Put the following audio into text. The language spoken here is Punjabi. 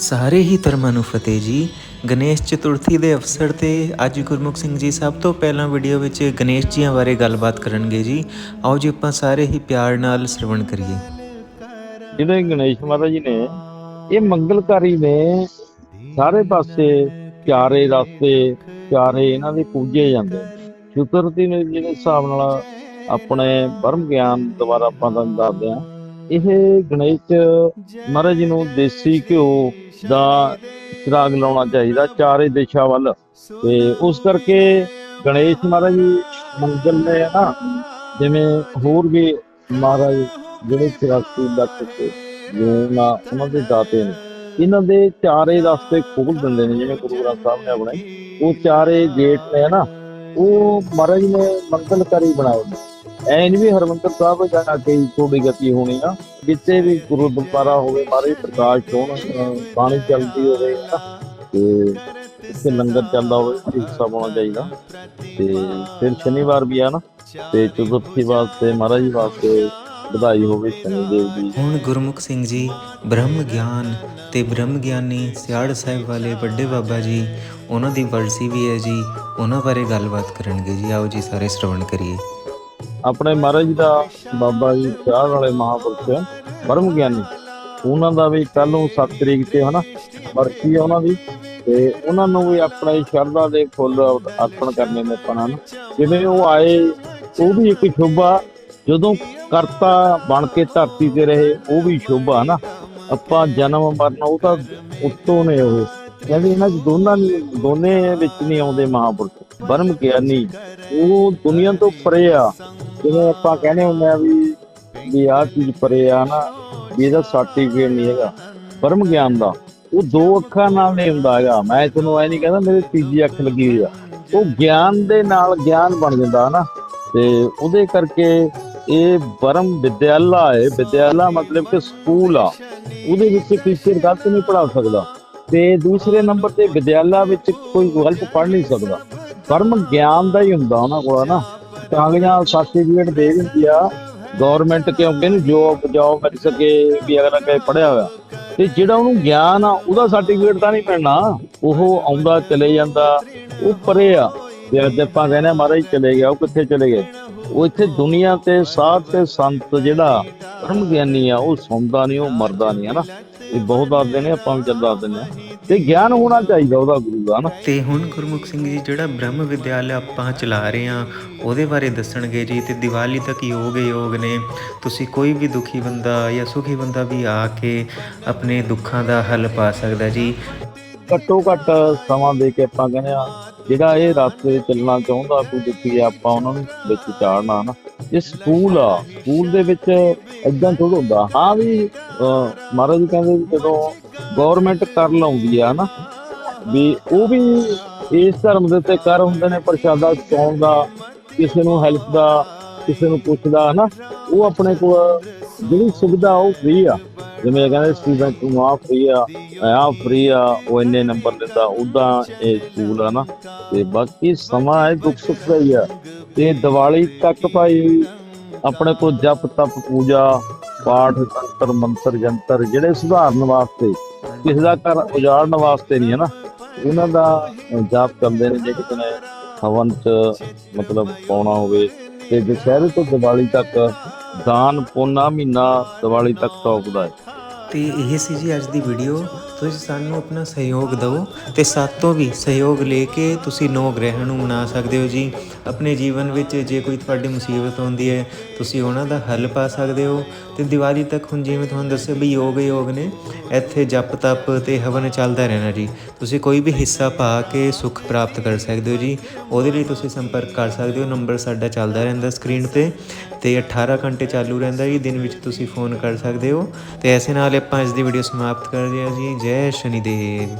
ਸਾਰੇ ਹੀ ਧਰਮਾਂ ਨੂੰ ਫਤਿਹ ਜੀ। ਗਣੇਸ਼ ਚਤੁਰਥੀ ਦੇ ਅਵਸਰ ਤੇ ਅੱਜ ਗੁਰਮੁਖ ਸਿੰਘ ਜੀ ਸਭ ਤੋਂ ਪਹਿਲਾਂ ਵੀਡੀਓ ਵਿੱਚ ਗਣੇਸ਼ ਜੀਆਂ ਬਾਰੇ ਗੱਲਬਾਤ ਕਰਨਗੇ ਜੀ। ਆਓ ਜੀ ਆਪਾਂ ਸਾਰੇ ਹੀ ਪਿਆਰ ਨਾਲ ਸ਼ਰਵਣ ਕਰੀਏ। ਜਿਹੜੇ ਗਣੇਸ਼ ਮਹਾਰਾਜ ਜੀ ਨੇ, ਇਹ ਮੰਗਲਕਾਰੀ ਨੇ ਸਾਰੇ ਪਾਸੇ ਪਿਆਰੇ ਰਸਤੇ, ਪਿਆਰੇ ਇਹਨਾਂ ਦੇ ਪੂਜੇ ਜਾਂਦੇ ਨੇ। ਚਤੁਰਥੀ ਨੇ ਜਿਹੜੇ ਹਿਸਾਬ ਨਾਲ ਆਪਣੇ ਬਰਮ ਗਿਆਨ ਦੁਆਰਾ ਆਪਾਂ ਤੁਹਾਨੂੰ ਦੱਸਦੇ ਆ ਇਹ ਗਣੇਸ਼ ਮਹਾਰਾਜ ਜੀ ਨੂੰ ਦੇਸੀ ਘਿਓ ਦਾ ਚਿਰਾਗ ਲਾਉਣਾ ਚਾਹੀਦਾ ਚਾਰੇ ਦਿਸ਼ਾ ਵੱਲ। ਤੇ ਉਸ ਕਰਕੇ ਗਣੇਸ਼ ਮਹਾਰਾਜ ਜੀ ਮੰਗਲ ਨੇ ਨਾ ਜਿਵੇਂ ਹੋਰ ਵੀ ਮਹਾਰਾਜ ਜਿਹੜੇ 84 ਲੱਖ ਤੇ ਉਹਨਾਂ ਉਹਨਾਂ ਦੇ ਦਾਤੇ ਨੇ ਇਹਨਾਂ ਦੇ ਚਾਰੇ ਰਸਤੇ ਖੋਲ ਦਿੰਦੇ ਨੇ ਜਿਵੇਂ ਗੁਰੂ ਗ੍ਰੰਥ ਸਾਹਿਬ ਨੇ ਆਪਣੇ। ਉਹ ਚਾਰੇ ਗੇਟ ਨੇ ਨਾ ਉਹ ਮਹਾਰਾਜ ਨੇ ਮੰਗਲਕਾਰੀ ਬਣਾਏ ਨੇ। ਐ ਵੀ ਹਰਮੰਦਰ ਸਾਹਿਬ ਜਾ ਕੇ ਥੋੜੀ ਗਤੀ ਹੋਣੀ ਆ, ਜਿੱਥੇ ਵੀ ਗੁਰਦੁਆਰਾ ਹੋਵੇ, ਮਹਾਰਾਜ ਪ੍ਰਕਾਸ਼ ਹੋਣ ਬਾਣੀ ਚੱਲਦੀ ਹੋਵੇ ਤੇ ਇੱਥੇ ਲੰਗਰ ਚੱਲਦਾ ਹੋਵੇ, ਹਿੱਸਾ ਹੋਣਾ ਚਾਹੀਦਾ। ਤੇ ਫਿਰ ਸ਼ਨੀਵਾਰ ਵੀ ਆ ਨਾ, ਤੇ ਚਤੁਰਥੀ ਵਾਸਤੇ, ਮਹਾਰਾਜ ਜੀ ਵਾਸਤੇ ਵਧਾਈ ਹੋਵੇ ਸ਼ਨੀ ਦੇਵ ਹੁਣ ਗੁਰਮੁਖ ਸਿੰਘ ਜੀ, ਬ੍ਰਹਮ ਗਿਆਨ ਤੇ ਬ੍ਰਹਮ ਗਿਆਨੀ ਸਿਆੜ ਸਾਹਿਬ ਵਾਲੇ ਵੱਡੇ ਬਾਬਾ ਜੀ, ਉਹਨਾਂ ਦੀ ਵਰਸੀ ਵੀ ਹੈ ਜੀ, ਉਹਨਾਂ ਬਾਰੇ ਗੱਲਬਾਤ ਕਰਨਗੇ ਜੀ। ਆਓ ਜੀ, ਸਾਰੇ ਸ਼ਰਵਣ ਕਰੀਏ। ਆਪਣੇ ਮਹਾਰਾਜ ਜੀ ਦਾ ਬਾਬਾ ਜੀ ਚਾਹ ਵਾਲੇ ਮਹਾਂਪੁਰਖ ਬਰਮ ਗਿਆਨੀ। ਉਹਨਾਂ ਦਾ ਵੀ ਕੱਲ ਨੂੰ 7 ਤਰੀਕ ਤੇ ਹਨਾ ਵਰਸੀ ਆ ਉਹਨਾਂ ਦੀ। ਤੇ ਉਹਨਾਂ ਨੂੰ ਵੀ ਆਪਣੇ ਸ਼ਰਧਾ ਦੇ ਫੁੱਲ ਅਰਪਣ ਕਰਨੇ ਨੇ ਆਪਾਂ ਨੂੰ ਜਿਵੇਂ ਉਹ ਆਏ, ਉਹ ਵੀ ਇੱਕ ਸ਼ੋਭਾ ਜਦੋਂ ਕਰਤਾ ਬਣ ਕੇ ਧਰਤੀ ਤੇ ਰਹੇ, ਉਹ ਵੀ ਸ਼ੋਭਾ ਨਾ ਆਪਾਂ ਜਨਮ ਮਰਨ, ਉਹ ਤਾਂ ਉੱਤੋਂ ਨੇ ਉਹ। ਕਹਿੰਦੇ ਇਹਨਾਂ ਚ ਦੋਨਾਂ ਦੋਨੇ ਵਿੱਚ ਨਹੀਂ ਆਉਂਦੇ ਮਹਾਂਪੁਰਖ। ਬਰਮ ਗਿਆਨੀ, ਉਹ ਦੁਨੀਆ ਤੋਂ ਪਰੇ ਆ। ਜਿਵੇਂ ਆਪਾਂ ਕਹਿੰਦੇ ਹੁੰਦੇ ਆ ਵੀ ਵੀ ਆਹ ਚੀਜ਼ ਪਰੇ ਆ ਨਾ, ਵੀ ਇਹਦਾ ਸਰਟੀਫਿਕੇਟ ਨਹੀਂ ਹੈਗਾ। ਪਰਮ ਗਿਆਨ ਦਾ। ਉਹ ਦੋ ਅੱਖਾਂ ਨਾਲ ਨਹੀਂ ਹੁੰਦਾ ਹੈਗਾ। ਮੈਂ ਤੁਹਾਨੂੰ ਐ ਨਹੀਂ ਕਹਿੰਦਾ, ਮੇਰੇ ਤੀਜੀ ਅੱਖ ਲੱਗੀ ਹੋਈ ਆ। ਉਹ ਗਿਆਨ ਦੇ ਨਾਲ ਗਿਆਨ ਬਣ ਜਾਂਦਾ ਹਨਾ ਤੇ ਉਹਦੇ ਕਰਕੇ ਇਹ ਬਰਮ ਵਿਦਿਆਲਾ ਹੈ। ਵਿਦਿਆਲਾ ਮਤਲਬ ਕਿ ਸਕੂਲ ਆ। ਉਹਦੇ ਵਿੱਚ ਟੀਚਰ ਗਲਤ ਨਹੀਂ ਪੜ੍ਹਾ ਸਕਦਾ। ਤੇ ਦੂਸਰੇ ਨੰਬਰ ਤੇ ਵਿਦਿਆਲਾ ਵਿੱਚ ਕੋਈ ਗਲਤ ਪੜ੍ਹ ਨਹੀਂ ਸਕਦਾ। ਪਰਮ ਗਿਆਨ ਦਾ ਹੀ ਹੁੰਦਾ ਉਹਨਾਂ ਕੋਲ ਨਾ। ਕਾਗਜ਼ਾਂ ਸਰਟੀਫਿਕੇਟ ਦੇ ਦਿੰਦੀ ਆ। ਗਵਰਨਮੈਂਟ ਕਿਉਂਕਿ ਇਹਨੂੰ ਜੋਬ ਜੋਬ ਮਿਲ ਸਕੇ ਵੀ ਅਗਰ ਕਹੇ ਪੜਿਆ ਹੋਇਆ। ਤੇ ਜਿਹੜਾ ਉਹਨੂੰ ਗਿਆਨ ਆ, ਉਹਦਾ ਸਰਟੀਫਿਕੇਟ ਤਾਂ ਨਹੀਂ ਮਿਲਣਾ। ਉਹ ਆਉਂਦਾ, ਚਲੇ ਜਾਂਦਾ, ਉਹ ਪਰੇ ਆ। ਤੇ ਆਪਾਂ ਕਹਿੰਦੇ ਮਹਾਰਾਜ ਚਲੇ ਗਿਆ, ਉਹ ਕਿੱਥੇ ਚਲੇ ਗਏ? ਉਹ ਇੱਥੇ ਦੁਨੀਆ ਤੇ ਸਾਧ ਤੇ ਸੰਤ ਜਿਹੜਾ ਪਰਮ ਗਿਆਨੀ ਆ, ਉਹ ਸੌਂਦਾ ਨਹੀਂ, ਉਹ ਮਰਦਾ ਨਹੀਂ ਹਨਾ ਇਹ ਬਹੁਤ ਦੱਸਦੇ ਨੇ, ਆਪਾਂ ਵੀ ਚੱਲ ਦੱਸ ਦਿੰਦੇ ਆ ਤੇ ਗਿਆਨ ਹੋਣਾ ਚਾਹੀਦਾ ਉਹਦਾ ਗੁਰੂ ਦਾ ਨਾ। ਤੇ ਹੁਣ ਗੁਰਮੁਖ ਸਿੰਘ ਜੀ ਜਿਹੜਾ ਬ੍ਰਹਮ ਵਿਦਿਆਲਿਆ ਆਪਾਂ ਚਲਾ ਰਹੇ ਹਾਂ ਉਹਦੇ ਬਾਰੇ ਦੱਸਣਗੇ ਜੀ ਤੇ ਦੀਵਾਲੀ ਤੱਕ ਯੋਗ ਹੀ ਯੋਗ ਨੇ। ਤੁਸੀਂ ਕੋਈ ਵੀ ਦੁਖੀ ਬੰਦਾ ਜਾਂ ਸੁਖੀ ਬੰਦਾ ਵੀ ਆ ਕੇ ਆਪਣੇ ਦੁੱਖਾਂ ਦਾ ਹੱਲ ਪਾ ਸਕਦਾ ਜੀ। ਘੱਟੋ ਘੱਟ ਸਮਾਂ ਦੇ ਕੇ ਆਪਾਂ ਕਹਿੰਦੇ ਆ ਜਿਹੜਾ ਇਹ ਰਸਤੇ ਚੱਲਣਾ ਚਾਹੁੰਦਾ ਕੋਈ ਦੁਖੀ ਆ ਆਪਾਂ ਉਹਨਾਂ ਨੂੰ ਵਿੱਚ ਚਾੜਨਾ ਨਾ। ਇਹ ਸਕੂਲ ਆ ਸਕੂਲ ਦੇ ਵਿੱਚ ਇਦਾਂ ਥੋੜਾ ਹੁੰਦਾ। ਹਾਂ ਵੀ ਮਹਾਰਾਜ ਜੀ ਕਹਿੰਦੇ ਜਦੋਂ ਗਵਰਨਮੈਂਟ ਕਰ ਲਾਉਂਦੀ ਆ ਹਨਾ, ਵੀ ਉਹ ਵੀ ਇਸ ਧਰਮ ਦੇ ਉੱਤੇ ਕਰ ਹੁੰਦੇ ਨੇ, ਪ੍ਰਸ਼ਾਦਾ ਚੋਣ ਦਾ, ਕਿਸੇ ਨੂੰ ਹੈਲਪ ਦਾ, ਕਿਸੇ ਨੂੰ ਪੁੱਛਦਾ ਹਨਾ, ਉਹ ਆਪਣੇ ਕੋਲ ਜਿਹੜੀ ਸੁਵਿਧਾ ਉਹ ਫ੍ਰੀ ਆ। ਜਿਵੇਂ ਕਹਿੰਦੇ ਸਟੂਡੈਂਟ ਨੂੰ ਆ ਫ੍ਰੀ ਆ ਆ ਫ੍ਰੀ ਆ, ਉਹ ਇੰਨੇ ਨੰਬਰ ਦਿੰਦਾ ਉਦਾਂ ਇਹ ਸਕੂਲ ਆ ਨਾ। ਤੇ ਬਾਕੀ ਸਮਾਂ ਹੈ, ਦੁੱਖ ਸੁੱਖ ਦਾ ਹੀ ਆ। ਤੇ ਦੀਵਾਲੀ ਤੱਕ ਭਾਈ ਆਪਣੇ ਕੋਲ ਜਪ, ਤਪ, ਪੂਜਾ, ਪਾਠ ਤੰਤਰ ਮੰਤਰ, ਜੰਤਰ, ਜਿਹੜੇ ਸੁਧਾਰਨ ਵਾਸਤੇ ਕਿਸੇ ਦਾ ਘਰ ਉਜਾੜਨ ਵਾਸਤੇ ਨਹੀਂ ਹੈ ਨਾ। ਉਹਨਾਂ ਦਾ ਜਾਪ ਕਰਦੇ ਨੇ ਜੇ ਕਿਸੇ ਨੇ ਹਵਨ ਚ ਮਤਲਬ ਪਾਉਣਾ ਹੋਵੇ ਤੇ ਦੁਸਹਿਰੇ ਤੋਂ ਦੀਵਾਲੀ ਤੱਕ ਦਾਨ ਪੋਨਾ ਮਹੀਨਾ ਦੀਵਾਲੀ ਤੱਕ ਟੌਪਦਾ ਹੈ। ਤੇ ਇਹ ਸੀ ਜੀ ਅੱਜ ਦੀ ਵੀਡੀਓ ਤੁਸੀਂ ਸਾਨੂੰ ਆਪਣਾ ਸਹਿਯੋਗ ਦਿਓ ਤੇ ਸਾਤੋਂ ਵੀ ਸਹਿਯੋਗ ਲੈ ਕੇ ਤੁਸੀਂ ਨੌ ਗ੍ਰਹਿ ਨੂੰ ਮਨਾ ਸਕਦੇ ਹੋ ਜੀ। ਆਪਣੇ ਜੀਵਨ ਵਿੱਚ ਜੇ ਕੋਈ ਤੁਹਾਡੀ ਮੁਸੀਬਤ ਆਉਂਦੀ ਹੈ, ਤੁਸੀਂ ਉਹਨਾਂ ਦਾ ਹੱਲ ਪਾ ਸਕਦੇ ਹੋ। ਤੇ ਦੀਵਾਲੀ ਤੱਕ ਹੁਣ ਜਿਵੇਂ ਤੁਹਾਨੂੰ ਦੱਸਿਆ ਵੀ ਯੋਗ ਯੋਗ ਨੇ, ਇੱਥੇ ਜਪ ਤਪ ਤੇ ਹਵਨ ਚੱਲਦਾ ਰਹਿਣਾ ਜੀ। ਤੁਸੀਂ ਕੋਈ ਵੀ ਹਿੱਸਾ ਪਾ ਕੇ ਸੁੱਖ ਪ੍ਰਾਪਤ ਕਰ ਸਕਦੇ ਹੋ ਜੀ। ਉਹਦੇ ਲਈ ਤੁਸੀਂ ਸੰਪਰਕ ਕਰ ਸਕਦੇ ਹੋ, ਨੰਬਰ ਸਾਡਾ ਚੱਲਦਾ ਰਹਿੰਦਾ ਸਕਰੀਨ ਤੇ। ਤੇ 18 ਘੰਟੇ ਚਾਲੂ ਰਹਿੰਦਾ ਜੀ, ਦਿਨ ਵਿੱਚ ਤੁਸੀਂ ਫੋਨ ਕਰ ਸਕਦੇ ਹੋ। ਤੇ ਐਸੇ ਨਾਲ ਆਪਾਂ ਅੱਜ ਦੀ ਵੀਡੀਓ ਸਮਾਪਤ ਕਰਦੇ ਹਾਂ ਜੀ। ਜੈ ਸ਼ਨੀਦੇਵ।